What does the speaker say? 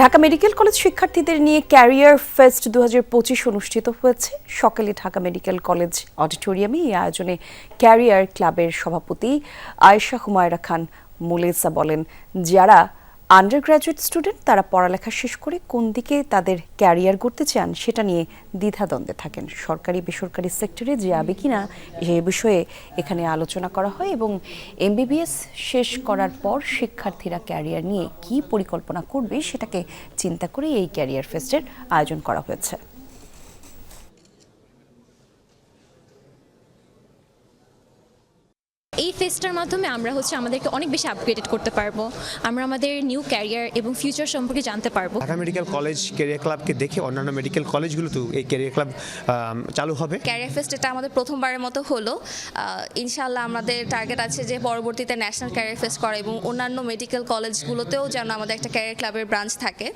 Dhaka medical college শিক্ষার্থীদের নিয়ে career fest দু হাজার পঁচিশ অনুষ্ঠিত হয়েছে। সকালে ঢাকা মেডিকেল কলেজ অডিটোরিয়ামে এই আয়োজনে ক্যারিয়ার ক্লাবের সভাপতি আয়েশা হুমায়রা খান মুলেসা বলেন, যারা আন্ডার গ্র্যাজুয়েট স্টুডেন্ট তারা পড়ালেখা শেষ করে কোন দিকে তাদের ক্যারিয়ার গড়তে চান সেটা নিয়ে দ্বিধাদ্বন্দ্বে থাকেন। সরকারি, বেসরকারি সেক্টরে যাবে কিনা সে বিষয়ে এখানে আলোচনা করা হয় এবং এমবিবিএস শেষ করার পর শিক্ষার্থীরা ক্যারিয়ার নিয়ে কি পরিকল্পনা করবে সেটাকে চিন্তা করে এই ক্যারিয়ার ফেস্টের আয়োজন করা হয়েছে। এই ফেস্টার মাধ্যমে আমরা হচ্ছে আমাদেরকে অনেক বেশি আপগ্রেডেড করতে পারব। আমরা আমাদের নিউ ক্যারিয়ার এবং ফিউচার সম্পর্কে জানতে পারব। ঢাকা মেডিকেল কলেজ ক্যারিয়ার ক্লাবকে দেখে অন্যান্য মেডিকেল কলেজগুলোতেও এই ক্যারিয়ার ক্লাব চালু হবে। ক্যারিয়ার ফেস্ট এটা আমাদের প্রথমবারের মতো হলো। ইনশাআল্লাহ আমাদের টার্গেট আছে যে পরবর্তীতে ন্যাশনাল ক্যারিয়ার ফেস্ট করা এবং অন্যান্য মেডিকেল কলেজগুলোতেও যেন আমাদের একটা ক্যারিয়ার ক্লাবের ব্রাঞ্চ থাকে।